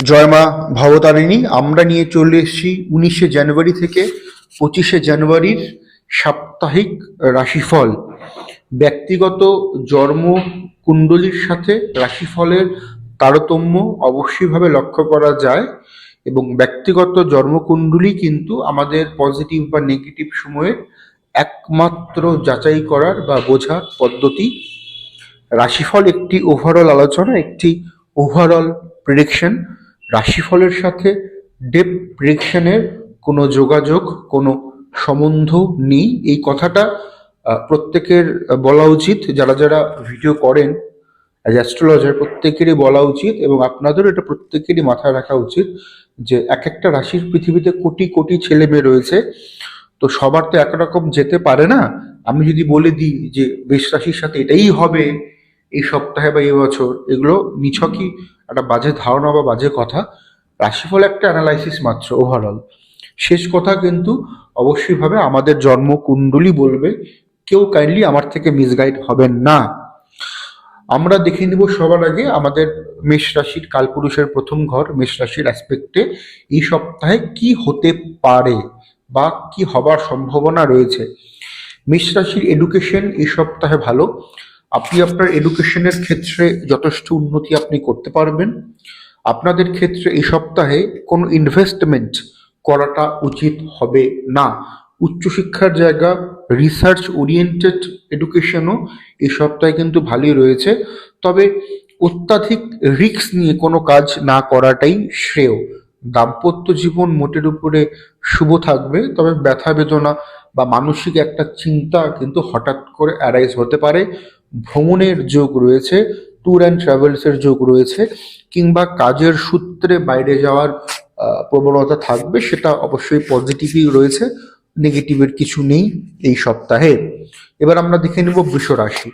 জয় মা ভবতারিণী, আমরা নিয়ে চলে এসেছি উনিশে জানুয়ারি থেকে পঁচিশে জানুয়ারির সাপ্তাহিক রাশিফল। ব্যক্তিগত জন্ম কুণ্ডলীর সাথে রাশিফলের তারতম্য অবশ্যইভাবে লক্ষ্য করা যায় এবং ব্যক্তিগত জন্মকুণ্ডলী কিন্তু আমাদের পজিটিভ বা নেগেটিভ সময়ের একমাত্র যাচাই করার বা বোঝার পদ্ধতি। রাশিফল একটি ওভারঅল আলোচনা, একটি ওভারঅল প্রেডিকশন রাশিফলের সাথে ডেপ প্রেডিকশনের কোনো যোগাযোগ, কোনো সম্বন্ধ নেই। এই কথাটা প্রত্যেকের বলা উচিত। যারা যারা ভিডিও করেন অ্যাজ অ্যাস্ট্রোলজার প্রত্যেকেরই বলা উচিত এবং আপনাদেরও এটা প্রত্যেকেরই মাথায় রাখা উচিত যে এক একটা রাশির পৃথিবীতে কোটি কোটি ছেলে মেয়ে রয়েছে। তো সবার তো একরকম যেতে পারে না। আমি যদি বলে দিই যে বেশ রাশির সাথে এটাই হবে এই সপ্তাহে বা এই বছর, এগুলো নিছকই একটা বাজে ধারণা বা বাজে কথা। রাশিফল একটা অ্যানালাইসিস মাত্র ওভারঅল শেষ কথা কিন্তু অবশ্যইভাবে আমাদের জন্ম কুণ্ডলী বলবে, কেউ কাইন্ডলি আমার থেকে মিসগাইড হবেন না। আমরা দেখে নিব সবার আগে আমাদের মেষ রাশির কালপুরুষের প্রথম ঘর, মেষ রাশির অ্যাসপেক্টে এই সপ্তাহে কি হতে পারে বা কি হবার সম্ভাবনা রয়েছে। মেষ রাশির এডুকেশন এই সপ্তাহে ভালো। আপনি আপনার এডুকেশনের ক্ষেত্রে যথেষ্ট উন্নতি আপনি করতে পারবেন। আপনাদের ক্ষেত্রে এই সপ্তাহে কোনো ইনভেস্টমেন্ট করাটা উচিত হবে না। উচ্চশিক্ষার জায়গা রিসার্চ ওরিয়েন্টেড এডুকেশনও এই সপ্তাহে কিন্তু ভালোই রয়েছে। তবে অত্যাধিক রিস্ক নিয়ে কোনো কাজ না করাটাই শ্রেয়। দাম্পত্য জীবন মোটের উপরে শুভ থাকবে, তবে ব্যথা বেদনা বা মানসিক একটা চিন্তা কিন্তু হঠাৎ করে অ্যারাইজ হতে পারে। ভ্রমণের যোগ রয়েছে ট্যুর অ্যান্ড ট্রাভেলসের যোগ রয়েছে, কিংবা কাজের সূত্রে বাইরে যাওয়ার প্রবণতা থাকবে, সেটা অবশ্যই পজিটিভই রয়েছে নেগেটিভের কিছু নেই এই সপ্তাহে। এবার আমরা দেখে নেব বৃষ রাশি।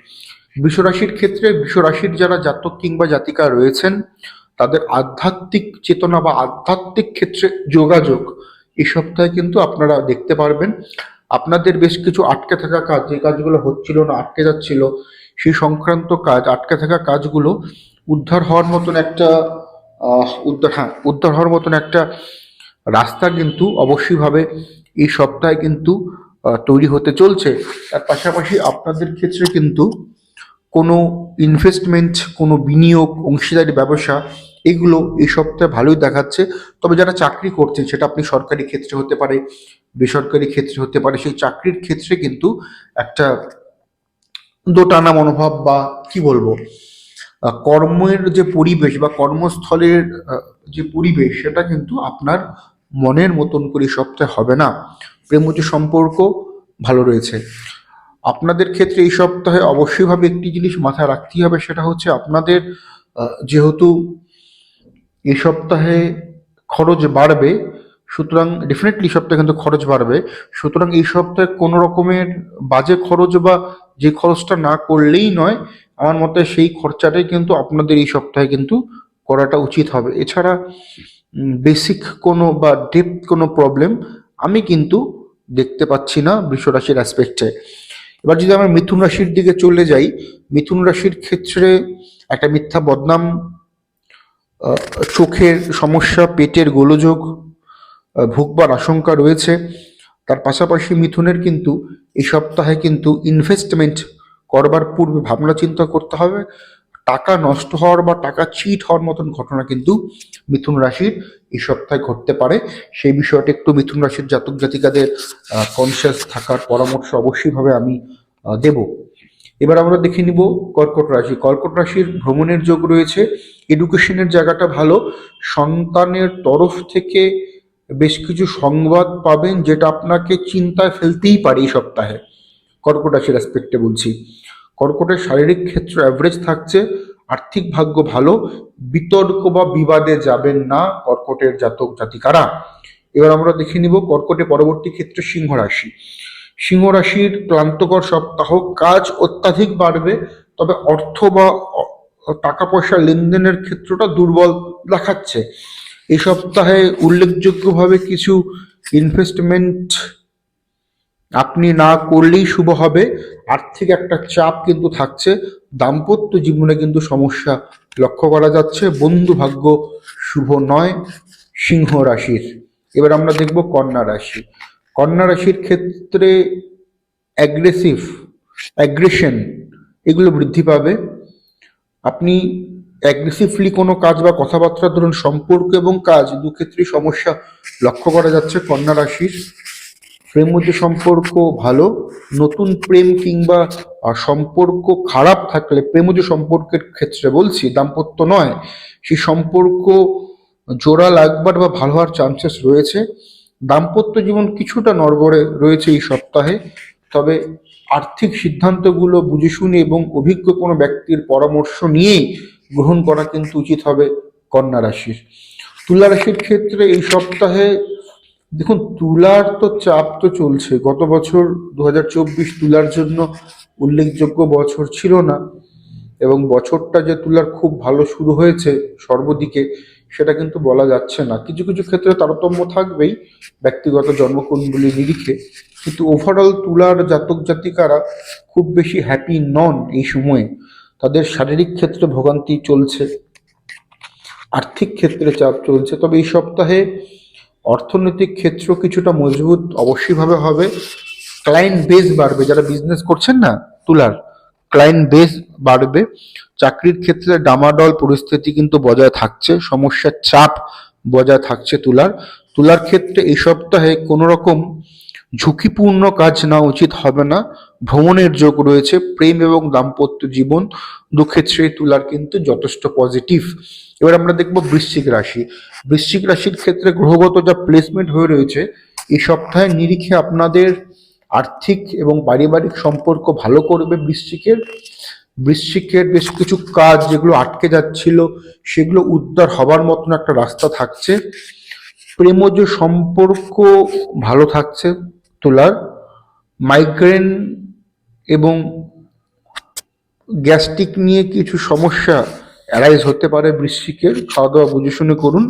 বৃষ ক্ষেত্রে বৃষ রাশির যারা জাতক কিংবা জাতিকা রয়েছেন, তাদের আধ্যাত্মিক চেতনা বা আধ্যাত্মিক ক্ষেত্রে যোগাযোগ এই সপ্তাহে কিন্তু আপনারা দেখতে পারবেন। আপনাদের বেশ কিছু আটকে থাকা কাজ, যে কাজগুলো হচ্ছিল না, আটকে যাচ্ছিল সেই সংক্রান্ত কাজ, আটকে থাকা কাজগুলো উদ্ধার হওয়ার মতন একটা উদ্ধার হ্যাঁ উদ্ধার হওয়ার মতন একটা রাস্তা কিন্তু অবশ্যইভাবে এই সপ্তাহে কিন্তু তৈরি হতে চলছে। তার পাশাপাশি আপনাদের ক্ষেত্রে কিন্তু কোনো ইনভেস্টমেন্ট কোনো বিনিয়োগ, অংশীদারি ব্যবসা, এগুলো এই সপ্তাহে ভালোই দেখাচ্ছে। তবে যারা চাকরি করছেন, সেটা আপনি সরকারি ক্ষেত্রে হতে পারে, বেসরকারি ক্ষেত্রে হতে পারে, সেই চাকরির ক্ষেত্রে কিন্তু একটা দোটানা মনোভাব বা কি বলব? কর্মের যে পরিবেশ বা কর্মস্থলের যে পরিবেশ, সেটা কিন্তু আপনার মনের মতন করে সপ্তাহে হবে না। প্রেমজ সম্পর্ক, ভালো রয়েছে। আপনাদের ক্ষেত্রে এই সপ্তাহে অবশ্যইভাবে একটি জিনিস মাথায় রাখতেই হবে, সেটা হচ্ছে আপনাদের যেহেতু এই সপ্তাহে খরচ বাড়বে সুতরাং ডেফিনেটলি সপ্তাহে কিন্তু খরচ বাড়বে। সুতরাং এই সপ্তাহে কোনো রকমের বাজে খরচ বা যে খরচটা না করলেই নয়, আমার মতে সেই খরচাটাই কিন্তু আপনাদের এই সপ্তাহে কিন্তু করাটা উচিত হবে। এছাড়া বেসিক কোনো বা ডেপথ কোনো প্রবলেম আমি কিন্তু দেখতে পাচ্ছি না বৃষ রাশির অ্যাসপেক্টে এবার যদি আমরা মিথুন রাশির দিকে চলে যাই, মিথুন রাশির ক্ষেত্রে একটা মিথ্যা বদনাম চোখের সমস্যা, পেটের গোলযোগ ভুগবার আশঙ্কা রয়েছে। তার পাশাপাশি মিথুনের কিন্তু এই সপ্তাহে কিন্তু ইনভেস্টমেন্ট করবার পূর্বে ভাবনা চিন্তা করতে হবে। টাকা নষ্ট হওয়ার বা টাকা চিট হওয়ার মতন ঘটনা কিন্তু মিথুন রাশির এই সপ্তাহে ঘটতে পারে। সেই বিষয়টা একটু মিথুন রাশির জাতক জাতিকাদের কনসিয়াস থাকার পরামর্শ অবশ্যইভাবে আমি দেব। এবার আমরা দেখে নিব কর্কট রাশি। কর্কট রাশির ভ্রমণের যোগ রয়েছে। এডুকেশনের জায়গাটা ভালো। সন্তানের তরফ থেকে বেশ কিছু সংবাদ পাবেন যেটা আপনাকে চিন্তায় ফেলতেই পারে এই সপ্তাহে। কর্কট রাশির অ্যাসপেক্টে বলছি। কর্কটের শারীরিক ক্ষেত্র অ্যাভারেজ থাকছে, আর্থিক ভাগ্য ভালো, বিতর্ক বা বিবাদে যাবেন না কর্কটের জাতক জাতিকারা। এবার আমরা দেখে নিব কর্কটে পরবর্তী ক্ষেত্রে সিংহ রাশি। সিংহ রাশির ক্লান্তকর সপ্তাহ, কাজ অত্যাধিক বাড়বে, তবে অর্থ বা টাকা পয়সা লেনদেনের ক্ষেত্রটা দুর্বল দেখাচ্ছে। এই সপ্তাহে উল্লেখযোগ্যভাবে কিছু ইনভেস্টমেন্ট আপনি না করলেই শুভ হবে। আর্থিক একটা চাপ কিন্তু থাকছে। দাম্পত্য জীবনে কিন্তু সমস্যা লক্ষ্য করা যাচ্ছে। বন্ধু ভাগ্য শুভ নয়, সিংহ রাশির। এবার আমরা দেখব কন্যা রাশি। কন্যা রাশির ক্ষেত্রে অ্যাগ্রেসিভ অ্যাগ্রেশন এগুলো বৃদ্ধি পাবে। আপনি অ্যাগ্রেসিভলি কোনো কাজ বা কথাবার্তা ধরুন সম্পর্ক এবং কাজ, দু ক্ষেত্রেই সমস্যা লক্ষ্য করা যাচ্ছে কন্যা রাশির। প্রেম মধ্যে সম্পর্ক ভালো, নতুন প্রেম কিংবা সম্পর্ক খারাপ থাকলে, প্রেম প্রেমজ সম্পর্কের ক্ষেত্রে বলছি দাম্পত্য নয়, সেই সম্পর্ক জোড়া লাগবার বা ভালো হওয়ার চান্সেস রয়েছে। দাম্পত্য জীবন কিছুটা নড়বড়ে রয়েছে এই সপ্তাহে, তবে আর্থিক সিদ্ধান্তগুলো বুঝে শুনে এবং অভিজ্ঞ কোনো ব্যক্তির পরামর্শ নিয়েই গ্রহণ করা কিন্তু উচিত হবে কন্যা রাশির। তুলা রাশির ক্ষেত্রে এই সপ্তাহে, দেখুন, তুলার তো চাপ তো চলছে। গত বছর দু হাজার চব্বিশ তুলার জন্য উল্লেখযোগ্য বছর ছিল না এবং বছরটা যে তুলার খুব ভালো শুরু হয়েছে সর্বদিকে, সেটা কিন্তু বলা যাচ্ছে না। কিছু কিছু ক্ষেত্রে তারতম্য থাকবেই ব্যক্তিগত জন্মকুণ্ডলী নিরিখে, কিন্তু ওভারঅল তুলার জাতক জাতিকারা খুব বেশি হ্যাপি নন এই সময়ে। তাদের শারীরিক ক্ষেত্রে ভোগান্তি চলছে, আর্থিক ক্ষেত্রে চাপ চলছে, তবে এই সপ্তাহে অর্থনৈতিক ক্ষেত্র কিছুটা মজবুত অবশ্যইভাবে হবে। ক্লায়েন্ট বেস বাড়বে, যারা বিজনেস করছেন না, তুলার ক্লায়েন্ট বেস বাড়বে। চাকরির ক্ষেত্রে ডামাডল পরিস্থিতি কিন্তু বজায় থাকছে, সমস্যার চাপ বজায় থাকছে তুলার। তুলার ক্ষেত্রে এই সপ্তাহে কোনো রকম ঝুঁকিপূর্ণ কাজ না উচিত হবে না। ভ্রমণের যোগ রয়েছে, প্রেম এবং দাম্পত্য জীবন দুক্ষেত্রেই তুলার কিন্তু যথেষ্ট পজিটিভ এবার আমরা দেখব বৃশ্চিক রাশি। বৃশ্চিক রাশির ক্ষেত্রে গ্রহগত যা প্লেসমেন্ট হয়ে রয়েছে এই সপ্তাহে নিরিখে আপনাদের আর্থিক এবং পারিবারিক সম্পর্ক ভালো করবে বৃশ্চিকের। বৃশ্চিকের বেশ কিছু কাজ যেগুলো আটকে যাচ্ছিল, সেগুলো উদ্ধার হবার মতন একটা রাস্তা থাকছে। প্রেমজ সম্পর্ক ভালো থাকছে তোলার। মাইগ্রেন এবং গ্যাস্ট্রিক নিয়ে কিছু সমস্যা অ্যারাইজ হতে পারে বৃশ্চিকের খাওয়া দাওয়া বুঝে শুনে করুন।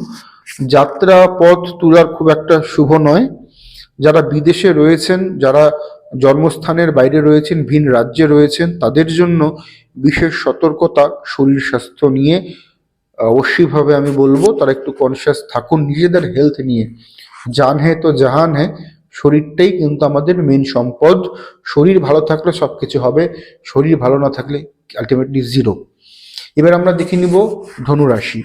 যাত্রা পথ তোলার খুব একটা শুভ নয়। যারা বিদেশে রয়েছেন, যারা জন্মস্থানের বাইরে রয়েছেন, ভিন রাজ্যে রয়েছেন, তাদের জন্য বিশেষ সতর্কতা, শরীর স্বাস্থ্য নিয়ে অবশ্যইভাবে আমি বলব, তারা একটু কনসিয়াস থাকুন, নিজেদের হেলথ নিয়ে। জান হে তো জাহান হে শরীরটাই কিন্তু আমাদের মেন সম্পদ। শরীর ভালো থাকলে সব কিছু হবে, শরীর ভালো না থাকলে আলটিমেটলি জিরো এবার আমরা দেখে নিব ধনুরাশি।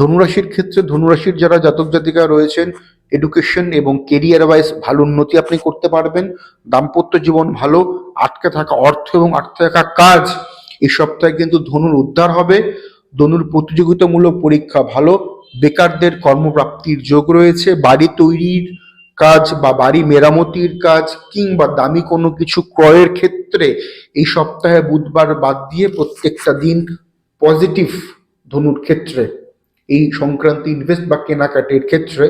ধনুরাশির ক্ষেত্রে ধনুরাশির যারা জাতক জাতিকা রয়েছেন এডুকেশন এবং কেরিয়ার ওয়াইজ ভালো উন্নতি আপনি করতে পারবেন। দাম্পত্য জীবন ভালো, আটকে থাকা অর্থ এবং আটকে থাকা কাজ এই সপ্তাহে কিন্তু ধনুর উদ্ধার হবে। ধনুর প্রতিযোগিতামূলক পরীক্ষা ভালো, বেকারদের কর্মপ্রাপ্তির যোগ রয়েছে, বাড়ি তৈরির কাজ বা বাড়ি মেরামতির কাজ কিংবা দামি কোনো কিছু ক্রয়ের ক্ষেত্রে এই সপ্তাহে বুধবার বাদ দিয়ে প্রত্যেকটা দিন পজিটিভ ধনুর ক্ষেত্রে, এই সংক্রান্তি ইনভেস্ট বা কেনাকাটির ক্ষেত্রে।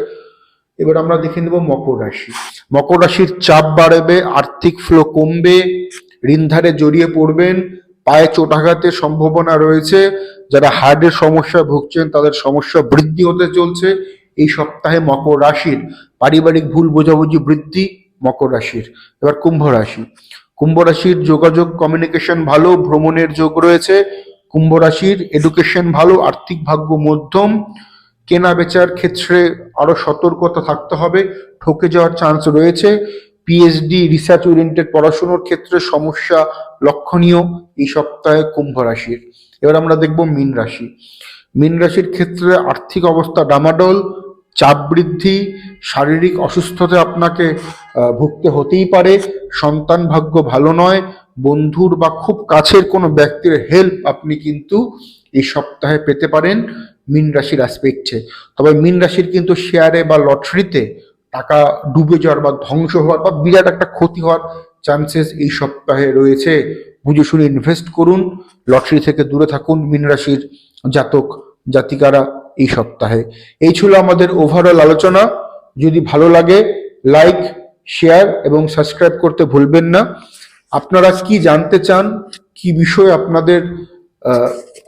এবার আমরা দেখে নেব মকর রাশি। মকর রাশির চাপ বাড়বে, আর্থিক ফ্লো কমবে, ঋণধারে জড়িয়ে পড়বেন, পায়ে চোটাঘাতের সম্ভাবনা রয়েছে। যারা হার্টের সমস্যা ভুগছেন, তাদের সমস্যা বৃদ্ধি হতে চলছে। এই সপ্তাহে মকর রাশির পারিবারিক ভুল বোঝাবুঝি বৃদ্ধি মকর রাশির। এবার কুম্ভ রাশি। কুম্ভ রাশির যোগাযোগ কমিউনিকেশন ভালো, ভ্রমণের যোগ রয়েছে। কুম্ভ রাশির এডুকেশন ভালো, আর্থিক ভাগ্য মধ্যম। কেনা বেচার ক্ষেত্রে আরও সতর্কতা থাকতে হবে, ঠকে যাওয়ার চান্স রয়েছে। পিএইচডি রিসার্চ ওরিয়েন্টেড পড়াশোনার ক্ষেত্রে সমস্যা লক্ষণীয় এই সপ্তাহে কুম্ভ রাশির। এবার আমরা দেখব মীন রাশি। মীন রাশির ক্ষেত্রে আর্থিক অবস্থা ডামাডোল চাপ বৃদ্ধি, শারীরিক অসুস্থতা আপনাকে ভুগতে হতেই পারে। সন্তান ভাগ্য ভালো নয়। বন্ধুর বা খুব কাছের কোনো ব্যক্তির হেল্প আপনি কিন্তু এই সপ্তাহে পেতে পারেন মীন রাশির অ্যাসপেক্টে তবে মীন রাশির কিন্তু শেয়ারে বা লটারিতে টাকা ডুবে যাওয়ার বা ধ্বংস হওয়ার বা বিরাট একটা ক্ষতি হওয়ার চান্সেস এই সপ্তাহে রয়েছে। বুঝে শুনে ইনভেস্ট করুন। লটারি থেকে দূরে থাকুন। মীন রাশির জাতক, জাতিকারা এই সপ্তাহে। এই ছিল আমাদের ওভারঅল আলোচনা। যদি ভালো লাগে লাইক শেয়ার এবং সাবস্ক্রাইব করতে ভুলবেন না। আপনারা কি জানতে চান, কি বিষয়ে আপনাদের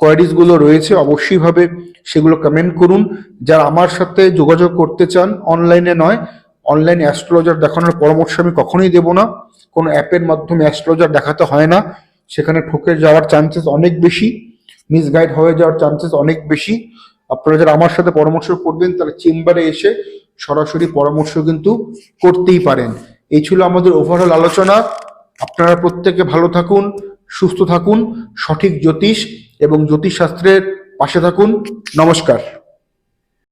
কোয়ারিজগুলো রয়েছে, অবশ্যইভাবে সেগুলো কমেন্ট করুন। যারা আমার সাথে যোগাযোগ করতে চান অনলাইনে নয় অনলাইন অ্যাস্ট্রোলজার দেখানোর পরামর্শ আমি কখনোই দেব না। কোনো অ্যাপের মাধ্যমে অ্যাস্ট্রোলজার দেখাতে হয় না। সেখানে ঠকে যাওয়ার চান্সেস অনেক বেশি মিসগাইড হয়ে যাওয়ার চান্সেস অনেক বেশি। আপনারা যারা আমার সাথে পরামর্শ করবেন, তারা চেম্বারে এসে সরাসরি পরামর্শ কিন্তু করতেই পারেন। এই ছিল আমাদের ওভারঅল আলোচনা। আপনারা প্রত্যেকে ভালো থাকুন, সুস্থ থাকুন, সঠিক জ্যোতিষ এবং জ্যোতিষশাস্ত্রের পাশে থাকুন। নমস্কার।